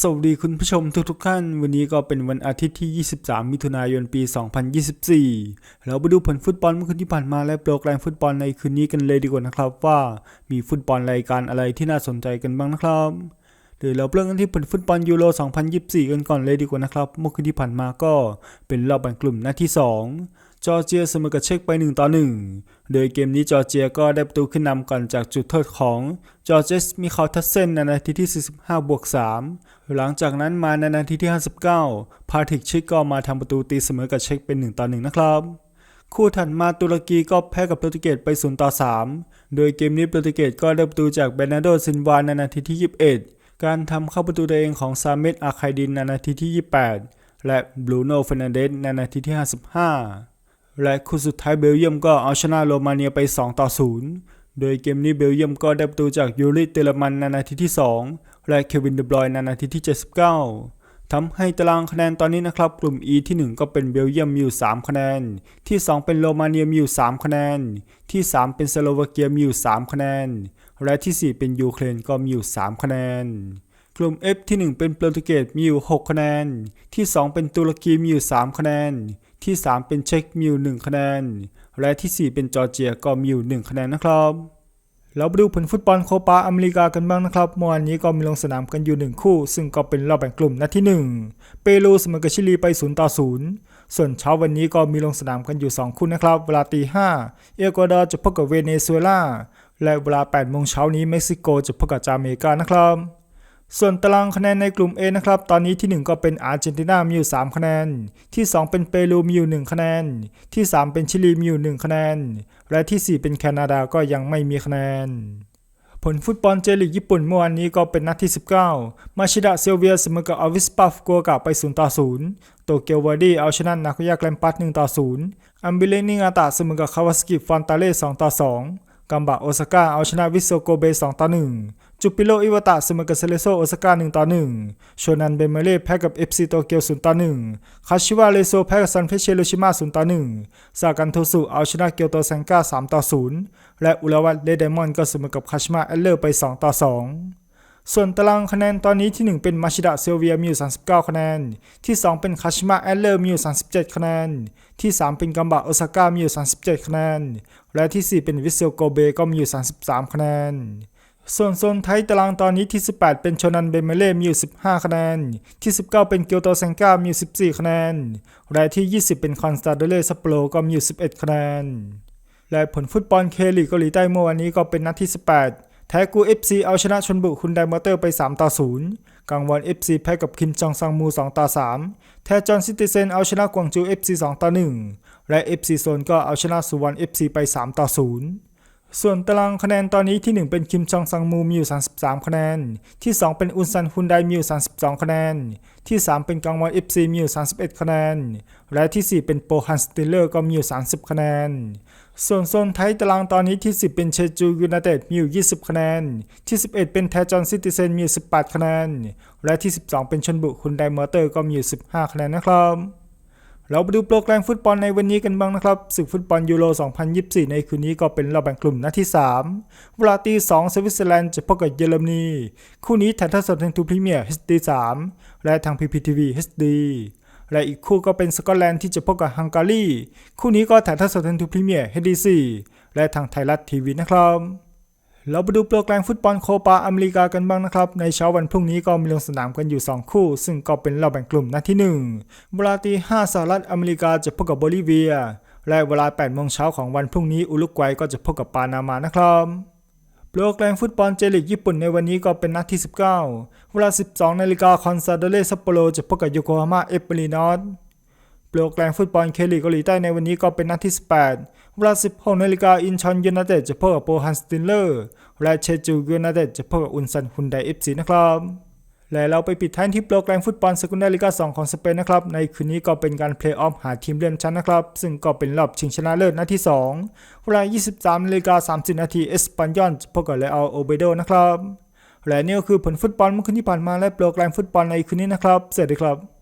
สวัสดีคุณผู้ชมทุกๆท่าน วันนี้ก็เป็นวันอาทิตย์ที่ 23 มิถุนายนปี 2024 เราไปดูผลฟุตบอลเมื่อคืนที่ผ่านมาและโปรแกรมฟุตบอลในคืนนี้กันเลยดีกว่านะครับ ว่ามีฟุตบอลรายการอะไรที่น่าสนใจกันบ้างนะครับเดี๋ยวเราเริ่มกันที่ผลฟุตบอลยูโร 2024 กันก่อนเลยดีกว่านะครับ เมื่อคืนที่ผ่านมาก็เป็นรอบแบ่งกลุ่มนัดที่ 2 จอร์เจียเสมอกับเช็กไป 1 ต่อ 1 โดยเกมนี้จอร์เจียก็ได้ประตูขึ้นนำก่อนจากจุดโทษของจอร์เจสมิคาลทัสเซนในนาทีที่ 45 บวก 3 หลังจากนั้นมาในนาทีที่ 59 พาทิกชิกก็มาทำประตูตีเสมอกับเช็กเป็น 1 ต่อ 1 นะครับ คู่ถัดมาตุรกีก็แพ้กับโปรตุเกสไป 0 ต่อ 3 โดยเกมนี้โปรตุเกสก็ได้ประตูจากเบนาร์โดซินวานในนาทีที่ 21 การทำเข้าประตูตัวเองของซาเมตอาคายดินในนาทีที่ 28 และบรูโน่เฟรนันเดสในนาทีที่ 55 และคู่สุดท้ายเบลเยียมก็เอาชนะโรมาเนียไป 2 ต่อ 0 โดยเกมนี้เบลเยียมก็ได้ประตูจากยูริเตลมันในนาทีที่ 2 และเควินเดบรอยในนาทีที่ 79ทำให้ตารางคะแนนตอนนี้นะครับ กลุ่ม E ที่ 1 ก็เป็นเบลเยียมมีอยู่ 3 คะแนน ที่ 2 เป็นโรมาเนียมีอยู่ 3 คะแนน ที่ 3 เป็นสโลวาเกียมีอยู่ 3 คะแนน และที่ 4 เป็นยูเครนก็มีอยู่ 3 คะแนนกลุ่ม F ที่ 1 เป็นโปรตุเกสมีอยู่ 6 คะแนน ที่ 2 เป็นตุรกีมีอยู่ 3 คะแนน ที่ 3 เป็นเช็กมีอยู่1คะแนน และที่ 4 เป็นจอร์เจียก็มีอยู่1คะแนนนะครับเราไปดูผลฟุตบอลโคปาอเมริกากันบ้างนะครับเมื่อวานนี้ก็มีลงสนามกันอยู่ 1 คู่ ซึ่งก็เป็นรอบแบ่งกลุ่มนัดที่ 1 เปรูเสมอกับชิลีไป0ต่อ0ส่วนเช้าวันนี้ก็มีลงสนามกันอยู่ 2 คู่นะครับ เวลาตี5เอกวาดอร์จะพบกับเวเนซุเอลา และเวลา8โมงเช้านี้เม็กซิโกจะพบกับจาเมกานะครับ ส่วนตารางคะแนนในกลุ่ม A นะครับ ตอนนี้ที่ 1 ก็เป็นอาร์เจนตินามีอยู่ 3 คะแนน ที่ 2 เป็นเปรูมีอยู่ 1 คะแนน ที่ 3 เป็นชิลีมีอยู่ 1 คะแนน และที่ 4 เป็นแคนาดาก็ยังไม่มีคะแนน ผลฟุตบอลเจลีกญี่ปุ่นเมื่อวานนี้ก็เป็นนัดที่ 19 มาชิดะเซลเวียเสมอกับอาวิสปาฟกุโอกะไป 0 ต่อ 0 โตเกียววาร์ดี้เอาชนะนาคุยะแกรมปัส1ต่อ 0 อัมบิเลนิงาตะเสมอกับคาวาสกิฟอนตาเล่ 2 ต่อ 2 กัมบะโอซาก้าเอาชนะวิโซโกเบ2ต่อ1จูปิโลอิวาตะเสมอกับเซเลโซโอซาก้า1ต่อ1โชนันเบเมเล่แพ้กับ FC โตเกียว0ต่อ1คาชิวะเลโซแพ้กับซันเฟเชโรชิมา0ต่อ1ซากันโทสุเอาชนะเกียวโตเซงก้า3ต่อ0และอุลาวัตเลเดมอนก็เสมอกับคาชิมะเอลเลอร์ไป2ต่อ2 ส่วนตารางคะแนนตอนนี้ที่ 1 เป็นมาชิดะเซลเวียมีอยู่ 39 คะแนน ที่ 2 เป็นคาชิมะแอลเลอร์มีอยู่ 37 คะแนน ที่ 3 เป็นกัมบะโอซาก้ามีอยู่ 37 คะแนน และที่ 4 เป็นวิเซลโกเบก็มีอยู่ 33 คะแนน ส่วนโซนไทยตารางตอนนี้ที่ 18 เป็นโชนันเบเมเล่มีอยู่ 15 คะแนน ที่ 19 เป็นเกียวโตเซงก้ามีอยู่ 14 คะแนน และที่ 20 เป็นคอนสตาเดเล่ซัปโปโรก็มีอยู่ 11 คะแนน และผลฟุตบอลเคลีกเกาหลีใต้เมื่อวานนี้ก็เป็นนัดที่ 18 แทกู FC เอาชนะชนบุคุนไดมอเตอร์ไป 3 ต่อ 0กังวอน FC แพ้กับคิมจองซังมู 2 ต่อ 3 แทจอนซิติเซนเอาชนะกวางจู FC 2 ต่อ 1 และ FC โซนก็เอาชนะสุวรรณ FC ไป 3 ต่อ 0 ส่วนตารางคะแนนตอนนี้ที่ 1 เป็นคิมจองซังมูมีอยู่ 33 คะแนน ที่ 2 เป็นอุนซันฮุนไดมีอยู่ 32 คะแนน ที่ 3 เป็นกังวอน FC มีอยู่ 31 คะแนน และที่ 4 เป็นโปฮันสติเลอร์ก็มีอยู่ 30 คะแนน ส่วนโซนไทยตารางตอนนี้ที่ 10 เป็นเชจูยูไนเต็ดมีอยู่ 20 คะแนน ที่ 11 เป็นแทจอนซิติเซนมีอยู่ 18 คะแนน และที่ 12 เป็นชนบุคุนไดมอเตอร์ก็มีอยู่ 15 คะแนนนะครับ เราไปดูโปรแกรมฟุตบอลในวันนี้กันบ้างนะครับศึกฟุตบอลยูโร 2024 ในคืนนี้ก็เป็นรอบแบ่งกลุ่มนัดที่ 3 เวลาตี 2 สวิตเซอร์แลนด์จะพบกับเยอรมนี คู่นี้ถ่ายทอดสดทางทูพรีเมียร์ HD 3และทาง PPTV HD และอีกคู่ก็เป็นสกอตแลนด์ที่จะพบกับฮังการี คู่นี้ก็ถ่ายทอดสดทางทูพรีเมียร์ HD 4และทางไทยรัฐทีวีนะครับ เราไปดูโปรแกรมฟุตบอลโคปาอเมริกากันบ้างนะครับ ในเช้าวันพรุ่งนี้ก็มีลงสนามกันอยู่ 2 คู่ ซึ่งก็เป็นรอบแบ่งกลุ่มนัดที่ 1 เวลาตี5สหรัฐอเมริกาจะพบกับโบลิเวีย และเวลา8โมงเช้าของวันพรุ่งนี้อุรุกวัยก็จะพบกับปานามานะครับโปรแกรมฟุตบอลเจลีกญี่ปุ่นในวันนี้ก็เป็นนัดที่ 19 เวลา 12นาฬิกาคอนซาโดเรซัปโปโรจะพบกับโยโกฮาม่าเอฟเบรีนอต โปรแกรมฟุตบอลเคลีเกาหลีใต้ในวันนี้ก็เป็นนัดที่ 18 เวลา 16นาฬิกาอินชอนยูไนเต็ดจะพบกับโปฮันสติลเลอร์และเชจูยูไนเต็ดจะพบกับอุนซันฮุนไดเอฟซีนะครับและเราไปปิดท้ายที่โปรแกรมฟุตบอลสกุลไดลีกา2ของสเปนนะครับ ในคืนนี้ก็เป็นการเพลย์ออฟหาทีมเลื่อนชั้นนะครับ ซึ่งก็เป็นรอบชิงชนะเลิศนัดที่ 2 เวลา 23นาฬิกา30 นาทีเอสปันยอนจะพบกับเลอาโอเบโดนะครับ และนี่ก็คือผลฟุตบอลเมื่อคืนที่ผ่านมาและโปรแกรมฟุตบอลในคืนนี้นะครับ สวัสดีครับ